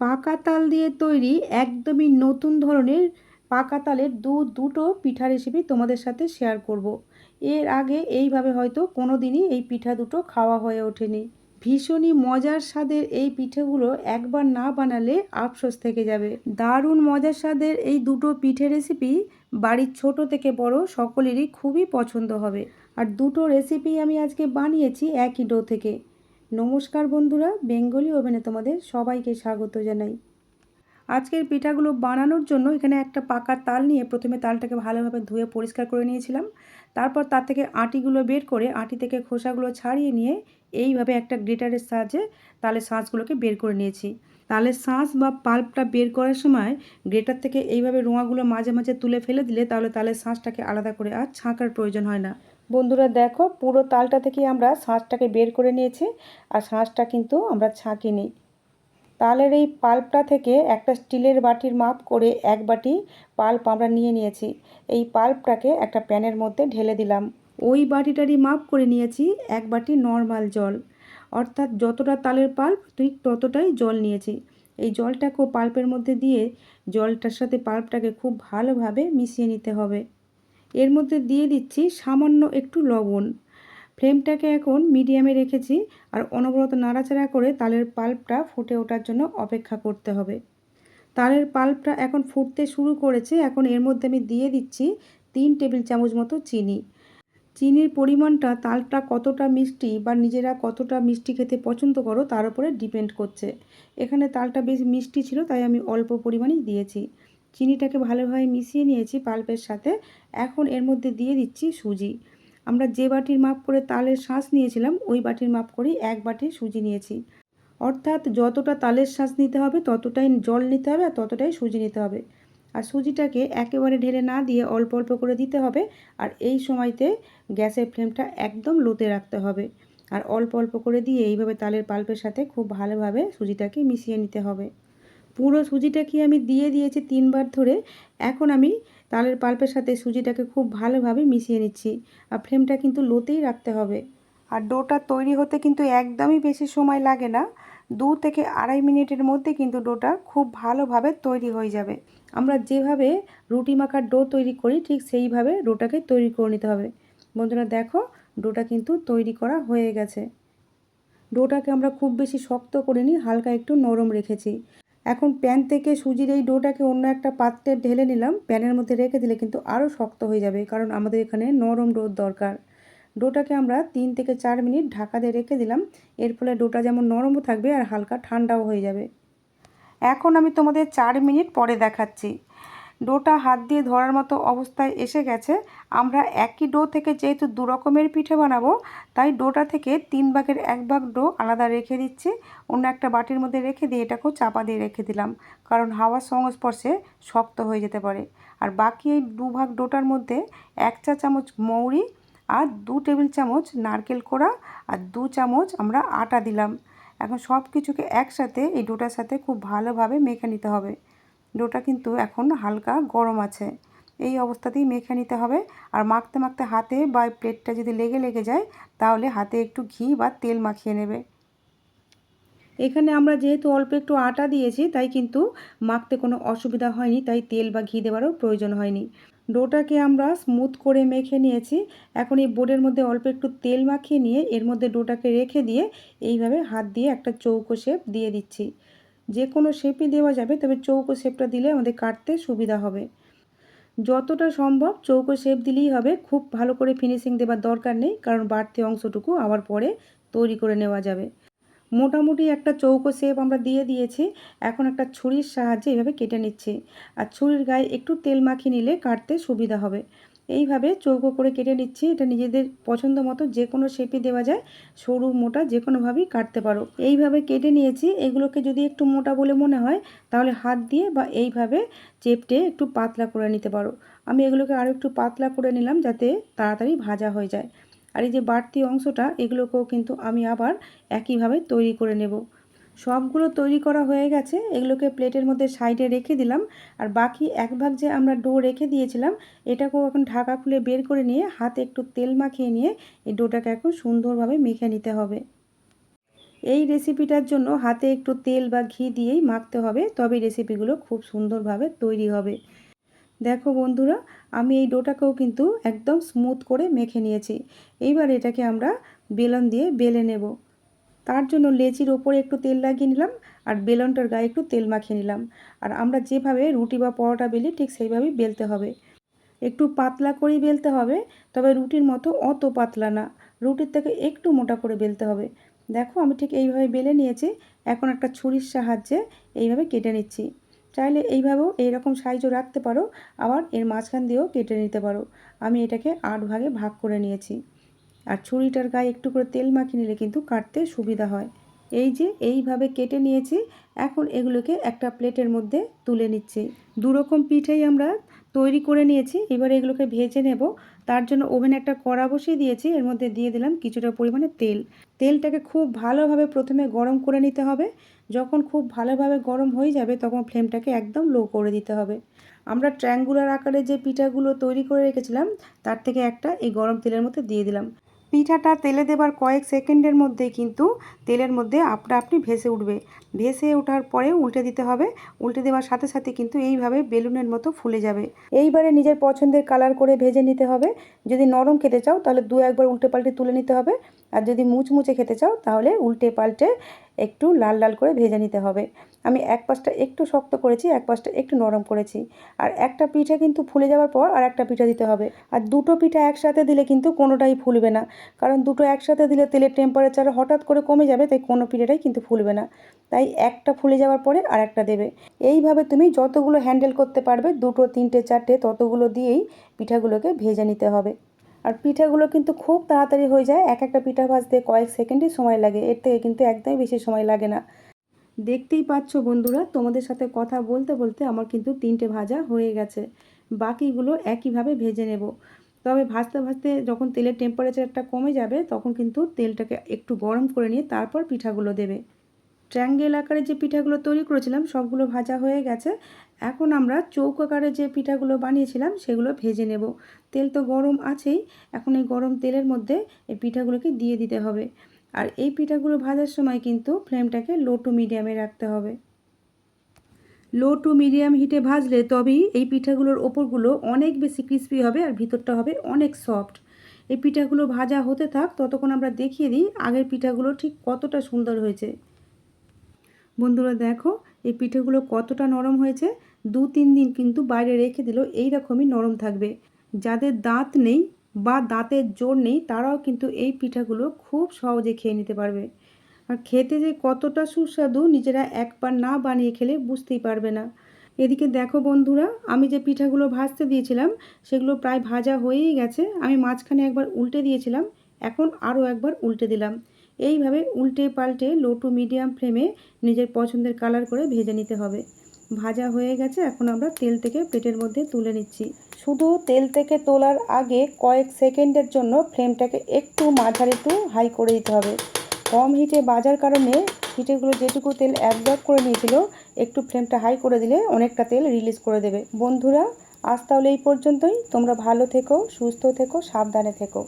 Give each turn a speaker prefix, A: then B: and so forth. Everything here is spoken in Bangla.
A: পাকা তাল দিয়ে তৈরি একদমই নতুন ধরনের পাকা তালের দু দুটো পিঠা রেসিপি তোমাদের সাথে শেয়ার করব। এর আগে এইভাবে হয়তো কোনো দিনই এই পিঠা দুটো খাওয়া হয়ে ওঠেনি। ভীষণই মজার স্বাদের এই পিঠেগুলো একবার না বানালে আফসোস থেকে যাবে। দারুণ মজার স্বাদের এই দুটো পিঠে রেসিপি বাড়ির ছোট থেকে বড় সকলেরই খুবই পছন্দ হবে। আর দুটো রেসিপি আমি আজকে বানিয়েছি একই ডো থেকে। নমস্কার বন্ধুরা, বেঙ্গলি ওভেনে তোমাদের সবাইকে স্বাগত জানাই। আজকের পিঠাগুলো বানানোর জন্য এখানে একটা পাকা তাল নিয়ে প্রথমে তালটাকে ভালোভাবে ধুয়ে পরিষ্কার করে নিয়েছিলাম। তারপর তার থেকে আটিগুলো বের করে আটি থেকে খোসাগুলো ছাড়িয়ে নিয়ে এইভাবে একটা গ্রেটারের সাহায্যে তালের শাঁসগুলোকে বের করে নিয়েছি। তালের শাঁস বা পাল্পটা বের করার সময় গ্রেটার থেকে এইভাবে রোঁয়াগুলো মাঝে মাঝে তুলে ফেলে দিলে তাহলে তালের শাঁসটাকে আলাদা করে আর ছাঁকার প্রয়োজন হয় না। বন্ধুরা দেখো, পুরো তালটা থেকে আমরা শাঁসটাকে বের করে নিয়েছি আর শাঁসটা কিন্তু আমরা ছাঁকিনি। তালের এই পাল্পটা থেকে একটা স্টিলের বাটির মাপ করে এক বাটি পাল্প আমরা নিয়ে নিয়েছি। এই পাল্পটাকে একটা প্যানের মধ্যে ঢেলে দিলাম। ওই বাটিটারই মাপ করে নিয়েছি এক বাটি নর্মাল জল। অর্থাৎ যতটা তালের পাল্প, ঠিক ততটাই জল নিয়েছি। এই জলটাকেও পাল্পের মধ্যে দিয়ে জলটার সাথে পাল্পটাকে খুব ভালোভাবে মিশিয়ে নিতে হবে। এর মধ্যে দিয়ে দিচ্ছি সামান্য একটু লবণ। ফ্লেমটাকে এখন মিডিয়ামে রেখেছি আর অনবরত নাড়াচাড়া করে তালের পাল্পটা ফুটে ওঠার জন্য অপেক্ষা করতে হবে। তালের পাল্পটা এখন ফুটতে শুরু করেছে। এখন এর মধ্যে আমি দিয়ে দিচ্ছি তিন টেবিল চামচ মতো চিনি। চিনির পরিমাণটা তালটা কতটা মিষ্টি বা নিজেরা কতটা মিষ্টি খেতে পছন্দ করো তার উপরে ডিপেন্ড করছে। এখানে তালটা বেশ মিষ্টি ছিল, তাই আমি অল্প পরিমাণেই দিয়েছি। চিনিটাকে ভালোভাবে মিশিয়ে নিয়েছি পাল্পের সাথে। এখন এর মধ্যে দিয়ে দিচ্ছি সুজি। আমরা যে বাটির মাপ করে তালের শ্বাস নিয়েছিলাম, ওই বাটির মাপ করেই এক বাটি সুজি নিয়েছি। অর্থাৎ যতটা তালের শ্বাস নিতে হবে, ততটাই জল নিতে হবে আর ততটাই সুজি নিতে হবে। আর সুজিটাকে একেবারে ঢেলে না দিয়ে অল্প অল্প করে দিতে হবে আর এই সময়তে গ্যাসের ফ্লেমটা একদম লোতে রাখতে হবে। আর অল্প অল্প করে দিয়ে এইভাবে তালের পাল্পের সাথে খুব ভালোভাবে সুজিটাকে মিশিয়ে নিতে হবে। পুরো সুজিটাকে আমি দিয়ে দিয়েছি তিনবার ধরে। এখন আমি তালের পাল্পের সাথে সুজিটাকে খুব ভালোভাবে মিশিয়ে নিচ্ছি। আর ফ্লেমটা কিন্তু লোতেই রাখতে হবে। আর ডোটা তৈরি হতে কিন্তু একদমই বেশি সময় লাগে না। দু থেকে আড়াই মিনিটের মধ্যে কিন্তু ডোটা খুব ভালোভাবে তৈরি হয়ে যাবে। আমরা যেভাবে রুটি মাখার ডো তৈরি করি, ঠিক সেইভাবে ডোটাকে তৈরি করে নিতে হবে। বন্ধুরা, দেখো, ডোটা কিন্তু তৈরি করা হয়ে গেছে। ডোটাকে আমরা খুব বেশি শক্ত করিনি হালকা একটু নরম রেখেছি। এখন প্যান থেকে সুজির এই ডোটাকে অন্য একটা পাত্রে ঢেলে নিলাম। প্যানের মধ্যে রেখে দিলে কিন্তু আরও শক্ত হয়ে যাবে, কারণ আমাদের এখানে নরম ডোর দরকার। ডোটাকে আমরা তিন থেকে চার মিনিট ঢাকা দিয়ে রেখে দিলাম। এর ফলে ডোটা যেমন নরমও থাকবে আর হালকা ঠান্ডাও হয়ে যাবে। এখন আমি তোমাদের চার মিনিট পরে দেখাচ্ছি। ডোটা হাত দিয়ে ধরার মতো অবস্থায় এসে গেছে। আমরা একই ডো থেকে যেহেতু দু রকমের পিঠে বানাবো, তাই ডোটা থেকে তিন ভাগের এক ভাগ ডো আলাদা রেখে দিচ্ছি। অন্য একটা বাটির মধ্যে রেখে দিয়ে এটাকেও চাপা দিয়ে রেখে দিলাম, কারণ হাওয়ার সংস্পর্শে শক্ত হয়ে যেতে পারে। আর বাকি এই দু ভাগ ডোটার মধ্যে এক চা চামচ মৌরি আর দু টেবিল চামচ নারকেল কোড়া আর দু চামচ আমরা আটা দিলাম। এখন সব কিছুকে একসাথে এই ডোটার সাথে খুব ভালোভাবে মেখে নিতে হবে। ডোটা কিন্তু এখন হালকা গরম আছে। এই অবস্থাতেই মেখে নিতে হবে। আর মাখতে মাখতে হাতে বা প্লেটটা যদি লেগে লেগে যায়, তাহলে হাতে একটু ঘি বা তেল মাখিয়ে নেবে। এখানে আমরা যেহেতু অল্প একটু আটা দিয়েছি, তাই কিন্তু মাখতে কোনো অসুবিধা হয়নি, তাই তেল বা ঘি দেওয়ারও প্রয়োজন হয়নি। ডোটাকে আমরা স্মুথ করে মেখে নিয়েছি। এখন এই বোর্ডের মধ্যে অল্প একটু তেল মাখিয়ে নিয়ে এর মধ্যে ডোটাকে রেখে দিয়ে এইভাবে হাত দিয়ে একটা চৌকো শেপ দিয়ে দিচ্ছি। যে কোনো শেপই দেওয়া যাবে, তবে চৌকো শেপটা দিলে আমাদের কাটতে সুবিধা হবে। যতটা সম্ভব চৌকো শেপ দিলেই হবে। খুব ভালো করে ফিনিশিং দেওয়ার দরকার নেই, কারণ বাড়তি অংশটুকু আবার পরে তৈরি করে নেওয়া যাবে। মোটামুটি একটা চৌকো শেপ আমরা দিয়ে দিয়েছি, এখন একটা ছুরির সাহায্যে এভাবে কেটে নিচ্ছি। আর ছুরির গায়ে একটু তেল মাখিয়ে নিলে কাটতে সুবিধা হবে। এইভাবে চৌকো করে কেটে নিচ্ছি। এটা নিজেদের পছন্দ মতো যে কোনো শেপে দেওয়া যায়, সরু, মোটা যে কোনোভাবেই কাটতে পারো। এইভাবে কেটে নিয়েছি। এগুলোকে যদি একটু মোটা বলে মনে হয়, তাহলে হাত দিয়ে বা এইভাবে চেপটে একটু পাতলা করে নিতে পারো। আমি এগুলোকে আরও একটু পাতলা করে নিলাম যাতে তাড়াতাড়ি ভাজা হয়ে যায়। আর এই যে বাড়তি অংশটা, এগুলোকেও কিন্তু আমি আবার একইভাবে তৈরি করে নেব। সবগুলো তৈরি করা হয়ে গেছে। এগুলোকে প্লেটের মধ্যে সাইডে রেখে দিলাম। আর বাকি এক ভাগ যে আমরা ডো রেখে দিয়েছিলাম, এটাকেও এখন ঢাকা খুলে বের করে নিয়ে হাতে একটু তেল মাখিয়ে নিয়ে এই ডোটাকে এখন সুন্দরভাবে মেখে নিতে হবে। এই রেসিপিটার জন্য হাতে একটু তেল বা ঘি দিয়েই মাখতে হবে তবে রেসিপিগুলো খুব সুন্দরভাবে তৈরি হবে। দেখো বন্ধুরা, আমি এই ডোটাকেও কিন্তু একদম স্মুথ করে মেখে নিয়েছি। এইবার এটাকে আমরা বেলন দিয়ে বেলে নেব। তার জন্য লেচির ওপরে একটু তেল লাগিয়ে নিলাম আর বেলনটার গায়ে একটু তেল মাখিয়ে নিলাম। আর আমরা যেভাবে রুটি বা পরোটা বেলি ঠিক সেইভাবেই বেলতে হবে। একটু পাতলা করেই বেলতে হবে, তবে রুটির মতো অত পাতলা না। রুটির থেকে একটু মোটা করে বেলতে হবে। দেখো আমি ঠিক এইভাবে বেলে নিয়েছি, এখন একটা ছুরির সাহায্যে এইভাবে কেটে নিচ্ছি। চাইলে এইভাবেও এইরকম সাইজও রাখতে পারো, আবার এর মাঝখান দিয়েও কেটে নিতে পারো। আমি এটাকে আট ভাগে ভাগ করে নিয়েছি। আর ছুরিটার গায়ে একটু করে তেল মাখিয়ে নিলে কিন্তু কাটতে সুবিধা হয়। এই যে, এইভাবে কেটে নিয়েছি, এখন এগুলোকে একটা প্লেটের মধ্যে তুলে নিচ্ছি। দুরকম পিঠেই আমরা তৈরি করে নিয়েছি, এবার এগুলোকে ভেজে নেব। তার জন্য ওভেনে একটা কড়া বসিয়ে দিয়েছি, এর মধ্যে দিয়ে দিলাম কিছুটা পরিমাণে তেল। তেলটাকে খুব ভালোভাবে প্রথমে গরম করে নিতে হবে। যখন খুব ভালোভাবে গরম হয়ে যাবে, তখন ফ্লেমটাকে একদম লো করে দিতে হবে। আমরা ট্র্যাঙ্গুলার আকারে যে পিঠাগুলো তৈরি করে রেখেছিলাম, তার থেকে একটা এই গরম তেলের মধ্যে দিয়ে দিলাম। পিঠাটা তেলে দেবার কয়েক সেকেন্ডের মধ্যেই কিন্তু তেলের মধ্যে আপনা আপনি ভেসে উঠবে। ভেসে ওঠার পরে উল্টে দিতে হবে। উল্টে দেওয়ার সাথে সাথে কিন্তু এইভাবে বেলুনের মতো ফুলে যাবে। এইবারে নিজের পছন্দের কালার করে ভেজে নিতে হবে। যদি নরম খেতে চাও তাহলে দু একবার উল্টে পাল্টে তুলে নিতে হবে। আর যদি মুচমুচে খেতে চাও তাহলে উল্টে পাল্টে একটু লাল লাল করে ভেজে নিতে হবে। আমি এক পাশটা একটু শক্ত করেছি, এক পাশটা একটু নরম করেছি। আর একটা পিঠা কিন্তু ফুলে যাওয়ার পর আর একটা পিঠা দিতে হবে। আর দুটো পিঠা একসাথে দিলে কিন্তু কোনোটাই ফুলবে না। কারণ দুটো একসাথে দিলে তেলের টেম্পারেচার হঠাৎ করে কমে যাবে, তাই কোনো পিঠাটাই কিন্তু ফুলবে না। তাই একটা ফুলে যাওয়ার পরে আর একটা দেবে। এইভাবে তুমি যতগুলো হ্যান্ডেল করতে পারবে, দুটো, তিনটে, চারটে, ততগুলো দিয়েই পিঠাগুলোকে ভেজে নিতে হবে। আর পিঠাগুলো কিন্তু খুব তাড়াতাড়ি হয়ে যায়। এক একটা পিঠা ভাজতে কয়েক সেকেন্ডই সময় লাগে। এর থেকে কিন্তু একদমই বেশি সময় লাগে না। দেখতেই পাচ্ছ বন্ধুরা, তোমাদের সাথে কথা বলতে বলতে আমার কিন্তু তিনটে ভাজা হয়ে গেছে। বাকিগুলো একইভাবে ভেজে নেব। তবে ভাজতে ভাজতে যখন তেলের টেম্পারেচারটা কমে যাবে, তখন কিন্তু তেলটাকে একটু গরম করে নিয়ে তারপর পিঠাগুলো দেবে। ট্র্যাঙ্গেল আকারে যে পিঠাগুলো তৈরি করেছিলাম, সবগুলো ভাজা হয়ে গেছে। এখন আমরা চৌক আকারে যে পিঠাগুলো বানিয়েছিলাম, সেগুলো ভেজে নেব। তেল তো গরম আছেই, এখন এই গরম তেলের মধ্যে এই পিঠাগুলোকে দিয়ে দিতে হবে। আর এই পিঠাগুলো ভাজার সময় কিন্তু ফ্লেমটাকে লো টু মিডিয়ামে রাখতে হবে। লো টু মিডিয়াম হিটে ভাজলে তবেই এই পিঠাগুলোর ওপরগুলো অনেক বেশি ক্রিস্পি হবে আর ভিতরটা হবে অনেক সফট। এই পিঠাগুলো ভাজা হতে থাক, ততক্ষণ আমরা দেখিয়ে দিই আগের পিঠাগুলো ঠিক কতটা সুন্দর হয়েছে। বন্ধুরা দেখো এই পিঠেগুলো কতটা নরম হয়েছে? দু তিন দিন কিন্তু বাইরে রেখে দিল এই রকমই নরম থাকবে। যাদের দাঁত নেই বা দাঁতের জোর নেই, তারাও কিন্তু এই পিঠাগুলো খুব সহজে খেয়ে নিতে পারবে। আর খেতে যে কতটা সুস্বাদু নিজেরা একবার না বানিয়ে খেলে বুঝতেই পারবে না। এদিকে দেখো বন্ধুরা, আমি যে পিঠাগুলো ভাজতে দিয়েছিলাম, সেগুলো প্রায় ভাজা হয়েই গেছে। আমি মাঝখানে একবার উল্টে দিয়েছিলাম, এখন আরও একবার উল্টে দিলাম। এইভাবে উল্টে পাল্টে লো টু মিডিয়াম ফ্লেমে নিজের পছন্দের কালার করে ভেজে নিতে হবে। ভাজা হয়ে গেছে, এখন আমরা তেল থেকে প্লেটের মধ্যে তুলে নিচ্ছি। শুধু তেল থেকে তোলার আগে কয়েক সেকেন্ডের জন্য ফ্লেমটাকে একটু মাঝারি টু হাই করে দিতে হবে। কম হিটে বাজার কারণে হিটেগুলো যেটুকু তেল অ্যাবজর্ব করে নিয়েছিল, একটু ফ্লেমটা হাই করে দিলে অনেকটা তেল রিলিজ করে দেবে। বন্ধুরা, আজ তাহলে এই পর্যন্তই। তোমরা ভালো থেকো, সুস্থ থেকো, সাবধানে থেকো।